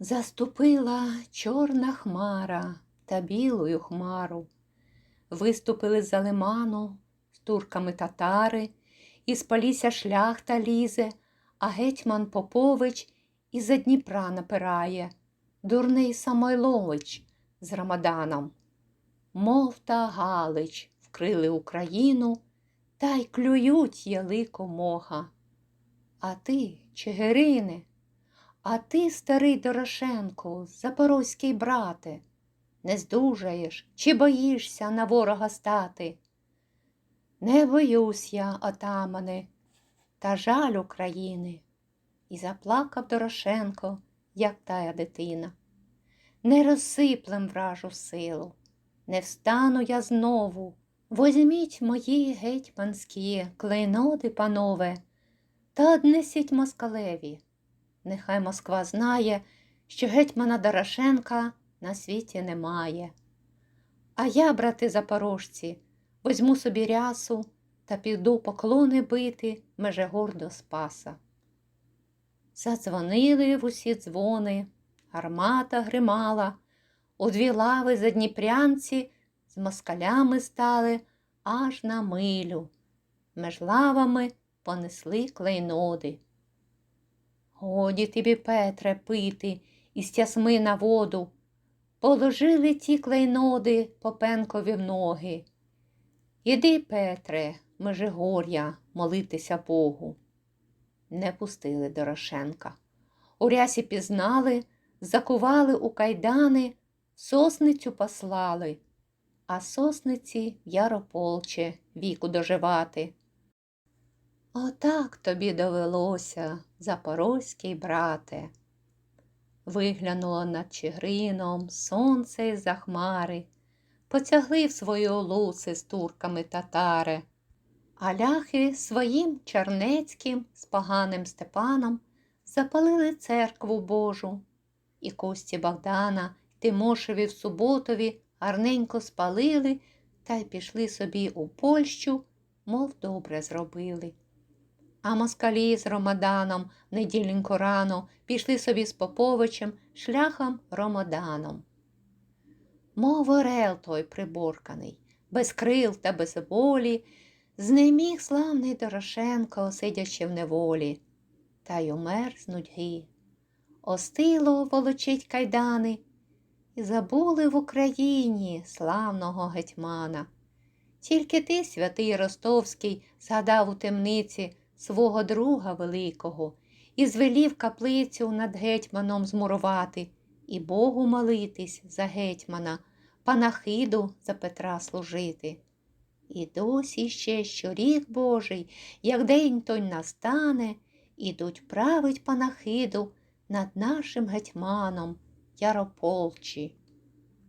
Заступила чорна хмара та білою хмару. Виступили за лиману з турками татари, і з Полісся шляхта лізе, а гетьман Попович із-за Дніпра напирає, дурний Самойлович з Рамаданом. Мов та Галич вкрили Україну та й клюють ялико мога. А ти, Чигирине, а ти, старий Дорошенко, запорозький брате, не здужаєш чи боїшся на ворога стати? Не боюсь я, отамане, та жаль України. І заплакав Дорошенко, як тая дитина. Не розсиплем вражу силу, не встану я знову. Возьміть мої гетьманські клейноди, панове, та однесіть москалеві. Нехай Москва знає, що гетьмана Дорошенка на світі немає. А я, брати запорожці, возьму собі рясу та піду поклони бити межегор до Спаса. Задзвонили в усі дзвони, гармата гримала, у дві лави задніпрянці з москалями стали аж на милю. Меж лавами понесли клейноди. Годі тобі, Петре, пити із тясми на воду. Положили ті клейноди Попенкові в ноги. Іди, Петре, Межигор'я, молитися Богу. Не пустили Дорошенка. У рясі пізнали, закували у кайдани, сосницю послали, а сосниці в Ярополче віку доживати. Отак тобі довелося, запорозький брате. Виглянуло над Чигирином сонце із за хмари, потягли в свої олуси з турками татари, а ляхи своїм Чернецьким з поганим Степаном запалили церкву Божу, і кості Богдана Тимошеві в суботові гарненько спалили та й пішли собі у Польщу, мов добре зробили. А москалі з Ромаданом неділенько рано пішли собі з Поповичем шляхом Ромаданом. Мов орел той приборканий, без крил та без волі, знеміг славний Дорошенко, сидячи в неволі, та й умер з нудьги. Остило волочить кайдани, і забули в Україні славного гетьмана. Тільки ти, святий Ростовський, згадав у темниці свого друга великого і звелів каплицю над гетьманом змурувати і Богу молитись за гетьмана, панахиду за Петра служити. І досі ще щорік Божий, як день той настане, ідуть править панахиду над нашим гетьманом Ярополчі.